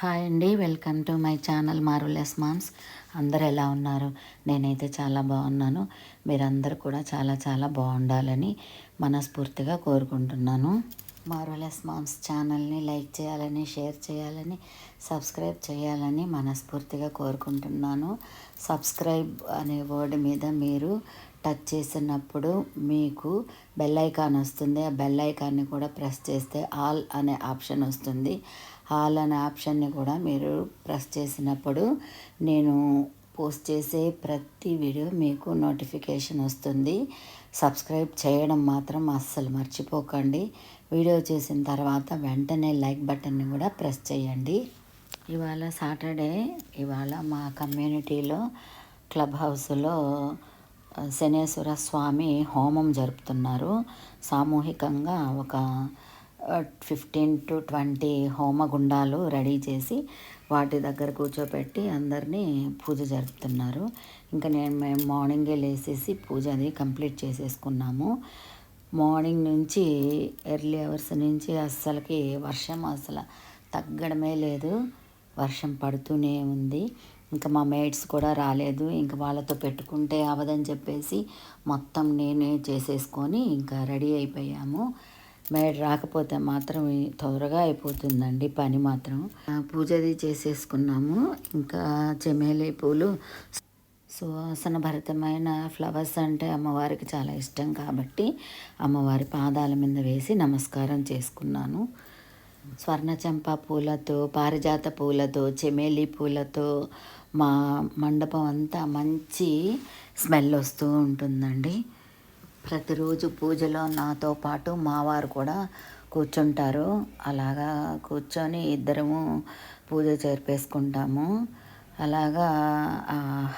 Hi అండి welcome to my channel marvellous moms. అందరు ఎలా ఉన్నారు? నేనైతే చాలా బాగున్నాను. మీరందరూ కూడా చాలా చాలా బాగుండాలని మనస్ఫూర్తిగా కోరుకుంటున్నాను. మారులెస్ మామ్స్ ఛానల్ని లైక్ చేయాలని షేర్ చేయాలని సబ్స్క్రైబ్ చేయాలని మనస్ఫూర్తిగా కోరుకుంటున్నాను. సబ్స్క్రైబ్ అనే వర్డ్ మీద మీరు టచ్ చేసినప్పుడు మీకు బెల్ ఐకాన్ వస్తుంది. ఆ బెల్ ఐకాన్ని కూడా ప్రెస్ చేస్తే ఆల్ అనే ఆప్షన్ వస్తుంది. ఆల్ అనే ఆప్షన్ని కూడా మీరు ప్రెస్ చేసినప్పుడు నేను పోస్ట్ చేసే ప్రతి వీడియో మీకు నోటిఫికేషన్ వస్తుంది. సబ్స్క్రైబ్ చేయడం మాత్రం అస్సలు మర్చిపోకండి. వీడియో చేసిన తర్వాత వెంటనే లైక్ బటన్ని కూడా ప్రెస్ చేయండి. ఇవాళ సాటర్డే. ఇవాళ మా కమ్యూనిటీలో క్లబ్ హౌస్లో శనేశ్వర స్వామి హోమం జరుపుతున్నారు. సామూహికంగా ఒక ఫిఫ్టీన్ టు ట్వంటీ హోమగుండాలు రెడీ చేసి వాటి దగ్గర కూర్చోపెట్టి అందరినీ పూజ జరుపుతున్నారు. ఇంకా నేను మేము మార్నింగే లేసేసి పూజ అది కంప్లీట్ చేసేసుకున్నాము. మార్నింగ్ నుంచి ఎర్లీ అవర్స్ నుంచి అస్సలకి వర్షం అసలు తగ్గడమే లేదు. వర్షం పడుతూనే ఉంది. ఇంకా మా మేట్స్ కూడా రాలేదు. ఇంకా వాళ్ళతో పెట్టుకుంటే అవదని చెప్పేసి మొత్తం నేనే చేసేసుకొని ఇంకా రెడీ అయిపోయాము. మేడ్ రాకపోతే మాత్రం త్వరగా అయిపోతుందండి పని మాత్రం. పూజది చేసేసుకున్నాము. ఇంకా చెమేలి పూలు సువాసన భరితమైన ఫ్లవర్స్ అంటే అమ్మవారికి చాలా ఇష్టం కాబట్టి అమ్మవారి పాదాల మీద వేసి నమస్కారం చేసుకున్నాను. స్వర్ణచంప పూలతో పారిజాత పూలతో చెమేలి పూలతో మా మండపం అంతా మంచి స్మెల్ వస్తూ ఉంటుందండి. ప్రతిరోజు పూజలో నాతో పాటు మావారు కూడా కూర్చుంటారు. అలాగా కూర్చొని ఇద్దరము పూజ చేర్పేసుకుంటాము అలాగా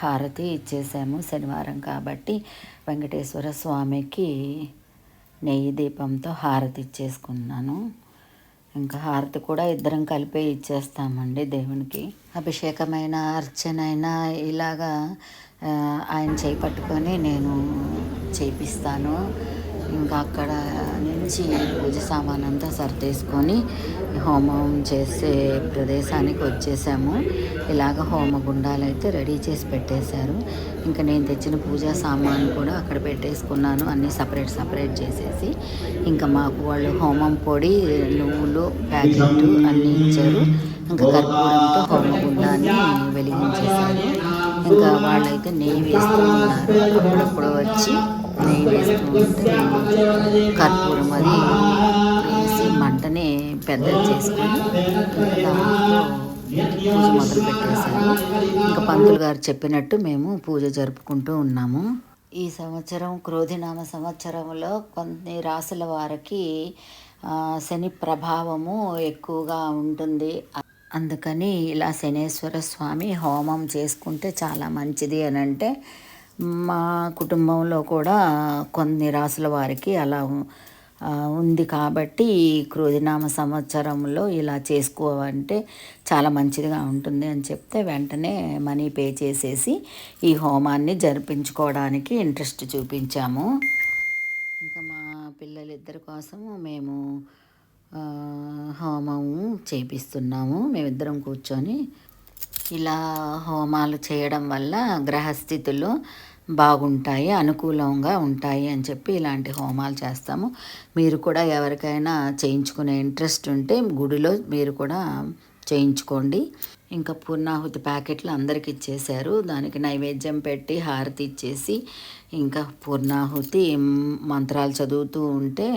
హారతి ఇచ్చేసాము శనివారం కాబట్టి వెంకటేశ్వర స్వామికి నెయ్యి దీపంతో హారతి ఇచ్చేసుకున్నాను. ఇంకా హారతి కూడా ఇద్దరం కలిపే ఇచ్చేస్తామండి దేవునికి. అభిషేకమైన అర్చనైనా ఇలాగా ఆయన చేపట్టుకొని నేను చేపిస్తాను. ఇంకా అక్కడ నుంచి పూజ సామాన్ అంతా సర్దేసుకొని హోమం చేసే ప్రదేశానికి వచ్చేసాము. ఇలాగ హోమ గుండాలు అయితే రెడీ చేసి పెట్టేశారు. ఇంకా నేను తెచ్చిన పూజా సామాన్ కూడా అక్కడ పెట్టేసుకున్నాను. అన్నీ సపరేట్ సపరేట్ చేసేసి. ఇంకా మాకు వాళ్ళు హోమం పొడి నువ్వులు ప్యాకెట్ అన్నీ ఇచ్చారు. ఇంకా కర్పూరంతో హోమగుండాన్ని వెలిగించేశారు. ఇంకా వాళ్ళైతే నెయ్యి వేస్తూ ఉన్నారు. అప్పుడప్పుడు వచ్చి నెయ్యి వేస్తూ కర్పూరం అది వేసి మంటని పెద్దది చేసుకొని పూజ మొదలు పెట్టేశారు ఇంకా పంతులు గారు చెప్పినట్టు మేము పూజ జరుపుకుంటూ ఉన్నాము. ఈ సంవత్సరం క్రోధినామ సంవత్సరంలో కొన్ని రాసుల వారికి శని ప్రభావము ఎక్కువగా ఉంటుంది. అందుకని ఇలా శనేశ్వర స్వామి హోమం చేసుకుంటే చాలా మంచిది అని అంటే మా కుటుంబంలో కూడా కొన్ని రాసుల వారికి అలా ఉంది కాబట్టి ఈ క్రోధినామ సంవత్సరంలో ఇలా చేసుకోవాలంటే చాలా మంచిదిగా ఉంటుంది అని చెప్తే వెంటనే మనీ పే చేసేసి ఈ హోమాన్ని జరిపించుకోవడానికి ఇంట్రెస్ట్ చూపించాము. ఇంకా మా పిల్లలిద్దరి కోసము మేము హోమము చేపిస్తున్నాము. మేమిద్దరం కూర్చొని ఇలా హోమాలు చేయడం వల్ల గ్రహస్థితులు బాగుంటాయి అనుకూలంగా ఉంటాయి అని చెప్పి ఇలాంటి హోమాలు చేస్తాము. మీరు కూడా ఎవరికైనా చేయించుకునే ఇంట్రెస్ట్ ఉంటే గుడిలో మీరు కూడా చేయించుకోండి. ఇంకా పూర్ణాహుతి ప్యాకెట్లు అందరికి ఇచ్చేశారు. దానికి నైవేద్యం పెట్టి హారతి ఇచ్చేసి ఇంకా పూర్ణాహుతి మంత్రాలు చదువుతూ ఉంటే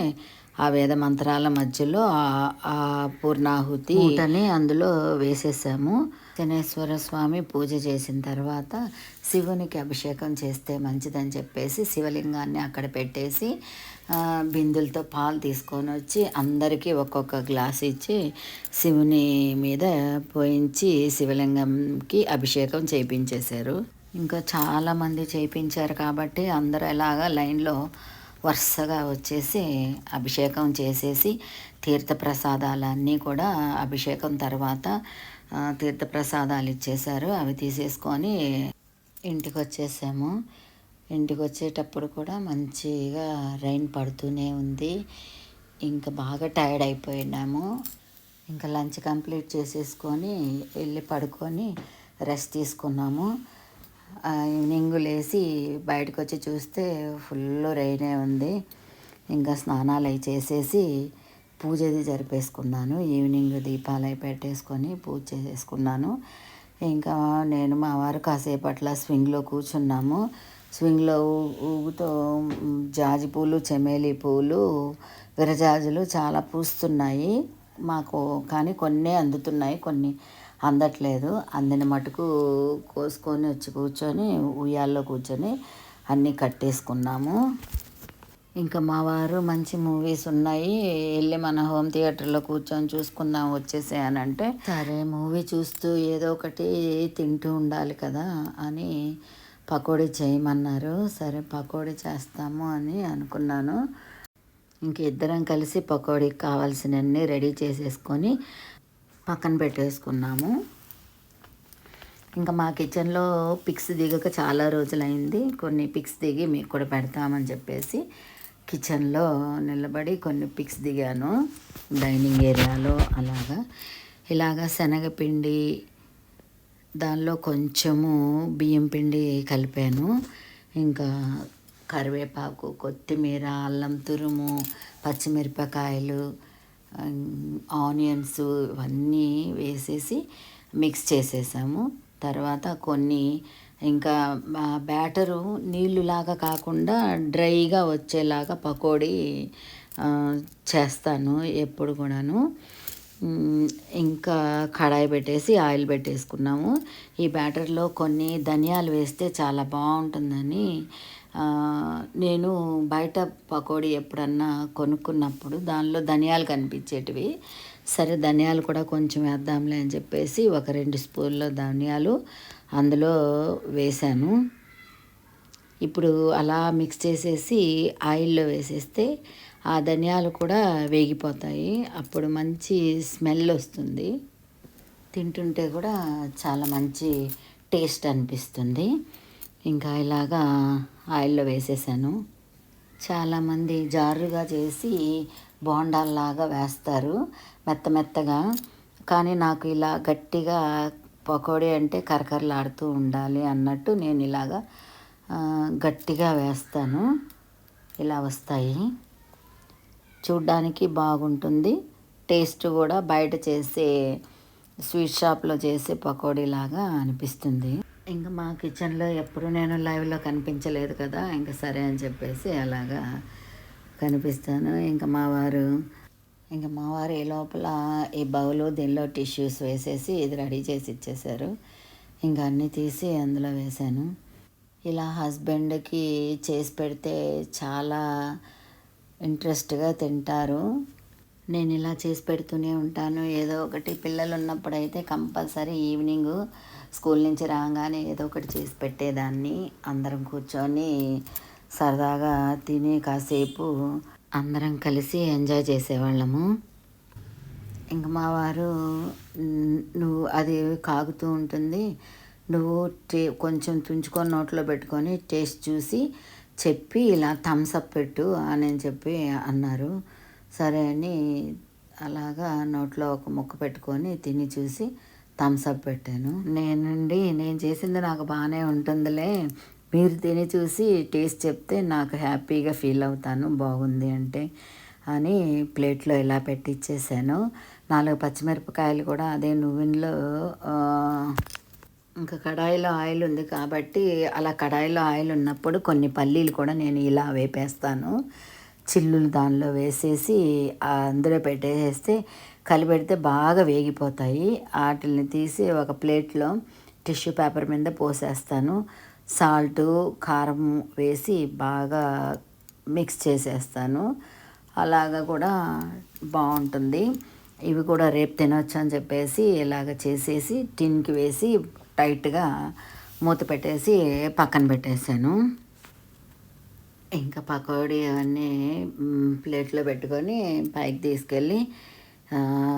ఆ వేద మంత్రాల మధ్యలో ఆ పూర్ణాహుతి అని అందులో వేసేసాము. శనేశ్వర స్వామి పూజ చేసిన తర్వాత శివునికి అభిషేకం చేస్తే మంచిదని చెప్పేసి శివలింగాన్ని అక్కడ పెట్టేసి బిందులతో పాలు తీసుకొని వచ్చి అందరికీ ఒక్కొక్క గ్లాస్ ఇచ్చి శివుని మీద పోయించి శివలింగంకి అభిషేకం చేయించేశారు ఇంకా చాలామంది చేయించారు కాబట్టి అందరూ ఎలాగా లైన్లో వరుసగా వచ్చేసి అభిషేకం చేసేసి తీర్థప్రసాదాలన్నీ కూడా అభిషేకం తర్వాత తీర్థప్రసాదాలు ఇచ్చేశారు. అవి తీసేసుకొని ఇంటికి వచ్చేసాము ఇంటికి వచ్చేటప్పుడు కూడా మంచిగా రైన్ పడుతూనే ఉంది. ఇంకా బాగా టైర్డ్ అయిపోయినాము. ఇంకా లంచ్ కంప్లీట్ చేసేసుకొని వెళ్ళి పడుకొని రెస్ట్ తీసుకున్నాము. ఈవినింగ్ లేచి బయటకు వచ్చి చూస్తే ఫుల్ రైనే ఉంది. ఇంకా స్నానాలు అవి చేసేసి పూజ అది జరిపేసుకున్నాను. ఈవినింగ్ దీపాలు అవి పెట్టేసుకొని పూజ చేసేసుకున్నాను. ఇంకా నేను మా వారు కాసేపు అట్లా స్వింగ్లో కూర్చున్నాము. స్వింగ్లో ఊగుతో జాజి పూలు చెమేలి పూలు విరజాజులు చాలా పూస్తున్నాయి. మాకు కానీ కొన్ని అందుతున్నాయి. కొన్ని అందట్లేదు. అందిన మటుకు కోసుకొని వచ్చి కూర్చొని ఉయ్యాల్లో కూర్చొని అన్నీ కట్టేసుకున్నాము. ఇంకా మా వారు మంచి మూవీస్ ఉన్నాయి. వెళ్ళి మన హోమ్ థియేటర్లో కూర్చొని చూసుకుందాం వచ్చేసే అని అంటే సరే మూవీ చూస్తూ ఏదో ఒకటి తింటూ ఉండాలి కదా అని పకోడీ చేయమన్నారు. సరే పకోడీ చేస్తాము అని అనుకున్నాను. ఇంక ఇద్దరం కలిసి పకోడీకి కావాల్సినవన్నీ రెడీ చేసేసుకొని పక్కన పెట్టేసుకున్నాము. ఇంకా మా కిచెన్లో పిక్స్ దిగక చాలా రోజులైంది. కొన్ని పిక్స్ దిగి మీకు కూడా పెడతామని చెప్పేసి కిచెన్లో నిలబడి కొన్ని పిక్స్ దిగాను. డైనింగ్ ఏరియాలో అలాగా. ఇలాగా శనగపిండి దానిలో కొంచెము బియ్యం పిండి కలిపాను. ఇంకా కరివేపాకు కొత్తిమీర అల్లం తురుము పచ్చిమిరపకాయలు ఆనియన్స్ ఇవన్నీ వేసేసి మిక్స్ చేసేసాము. తర్వాత కొన్ని ఇంకా బ్యాటరు నీళ్ళులాగా కాకుండా డ్రైగా వచ్చేలాగా పకోడీ చేస్తాను ఎప్పుడు కూడాను. ఇంకా కడాయి పెట్టేసి ఆయిల్ పెట్టేసుకున్నాము. ఈ బ్యాటర్లో కొన్ని ధనియాలు వేస్తే చాలా బాగుంటుందని నేను బయట పకోడీ ఎప్పుడన్నా కొనుక్కున్నప్పుడు దానిలో ధనియాలు కనిపించేటివి. సరే ధనియాలు కూడా కొంచెం వేద్దాంలే అని చెప్పేసి ఒక రెండు స్పూన్ల ధనియాలు అందులో వేశాను. ఇప్పుడు అలా మిక్స్ చేసేసి ఆయిల్లో వేసేస్తే ఆ ధనియాలు కూడా వేగిపోతాయి. అప్పుడు మంచి స్మెల్ వస్తుంది. తింటుంటే కూడా చాలా మంచి టేస్ట్ అనిపిస్తుంది. ఇంకా ఇలాగా ఆయిల్లో వేసేసాను. చాలామంది జారుగా చేసి బోండాల్లాగా వేస్తారు మెత్త మెత్తగా. కానీ నాకు ఇలా గట్టిగా పకోడీ అంటే కరకరలాడుతూ ఉండాలి అన్నట్టు నేను ఇలాగా గట్టిగా వేస్తాను. ఇలా వస్తాయి. చూడ్డానికి బాగుంటుంది. టేస్ట్ కూడా బయట చేసే స్వీట్ షాప్లో చేసే పకోడీ లాగా అనిపిస్తుంది. ఇంకా మా కిచెన్లో ఎప్పుడు నేను లైవ్లో కనిపించలేదు కదా ఇంకా సరే అని చెప్పేసి అలాగా కనిపిస్తాను. ఇంకా మా వారు ఇంకా మా వారు ఈ లోపల ఈ బౌలు దీనిలో టిష్యూస్ వేసేసి ఇది రెడీ చేసి ఇచ్చేసారు ఇంకా అన్నీ తీసి అందులో వేశాను. ఇలా హస్బెండ్కి చేసి పెడితే చాలా ఇంట్రెస్ట్గా తింటారు. నేను ఇలా చేసి పెడుతూనే ఉంటాను. ఏదో ఒకటి పిల్లలు ఉన్నప్పుడైతే కంపల్సరీ ఈవినింగ్ స్కూల్ నుంచి రాగానే ఏదో ఒకటి చేసి పెట్టేదాన్ని. అందరం కూర్చొని సరదాగా తిని కాసేపు అందరం కలిసి ఎంజాయ్ చేసేవాళ్ళము. ఇంక మా వారు నువ్వు అది కాగుతూ ఉంటుంది. నువ్వు టే కొంచెం తుంచుకొని నోట్లో పెట్టుకొని టేస్ట్ చూసి చెప్పి ఇలా థమ్స్ అప్ పెట్టు అని చెప్పి అన్నారు. సరే అని అలాగా నోట్లో ఒక ముక్క పెట్టుకొని తిని చూసి థమ్స్ అప్ పెట్టాను. నేనండి నేను చేసింది నాకు బాగానే ఉంటుందిలే. మీరు తిని చూసి టేస్ట్ చెప్తే నాకు హ్యాపీగా ఫీల్ అవుతాను బాగుంది అంటే అని ప్లేట్లో ఇలా పెట్టిచ్చేసాను. నాలుగు పచ్చిమిరపకాయలు కూడా అదే నువ్వులో ఇంకా కడాయిలో ఆయిల్ ఉంది కాబట్టి అలా కడాయిలో ఆయిల్ ఉన్నప్పుడు కొన్ని పల్లీలు కూడా నేను ఇలా వేపేస్తాను. చిల్లులు దానిలో వేసేసి అందులో పెట్టేస్తే కలిపెడితే బాగా వేగిపోతాయి. వాటిని తీసి ఒక ప్లేట్లో టిష్యూ పేపర్ మీద పోసేస్తాను. సాల్ట్ కారం వేసి బాగా మిక్స్ చేసేస్తాను. అలాగా కూడా బాగుంటుంది. ఇవి కూడా రేపు తినొచ్చు అని చెప్పేసి ఇలాగ చేసేసి టిన్కి వేసి టైట్గా మూత పెట్టేసి పక్కన పెట్టేశాను. ఇంకా పకోడీ అవన్నీ ప్లేట్లో పెట్టుకొని పైకి తీసుకెళ్ళి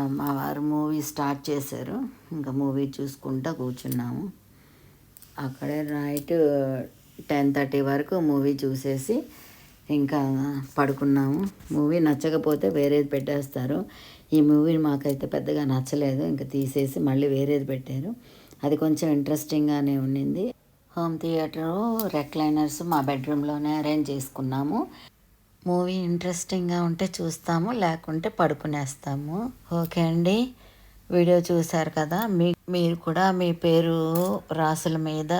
మా వారు మూవీ స్టార్ట్ చేశారు. ఇంకా మూవీ చూసుకుంటూ కూర్చున్నాము. అక్కడే నైట్ టెన్ థర్టీ వరకు మూవీ చూసేసి ఇంకా పడుకున్నాము. మూవీ నచ్చకపోతే వేరేది పెట్టేస్తారు. ఈ మూవీ మాకైతే పెద్దగా నచ్చలేదు. ఇంకా తీసేసి మళ్ళీ వేరేది పెట్టారు. అది కొంచెం ఇంట్రెస్టింగ్గానే ఉండింది. హోమ్ థియేటరు రెక్లైనర్స్ మా బెడ్రూమ్లోనే అరేంజ్ చేసుకున్నాము. మూవీ ఇంట్రెస్టింగ్గా ఉంటే చూస్తాము లేకుంటే పడుకునేస్తాము. ఓకే అండి. వీడియో చూశారు కదా మీ మీరు కూడా మీ పేరు రాసుల మీద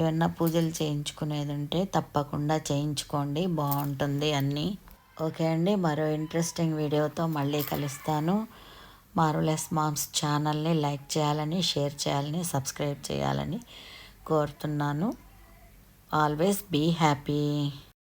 ఏమన్నా పూజలు చేయించుకునేది ఉంటే తప్పకుండా చేయించుకోండి బాగుంటుంది అన్నీ. ఓకే అండి మరో ఇంట్రెస్టింగ్ వీడియోతో మళ్ళీ కలుస్తాను. మార్వలెస్ మామ్స్ ఛానల్ని లైక్ చేయాలని షేర్ చేయాలని సబ్స్క్రైబ్ చేయాలని కోరుతున్నాను. Always be happy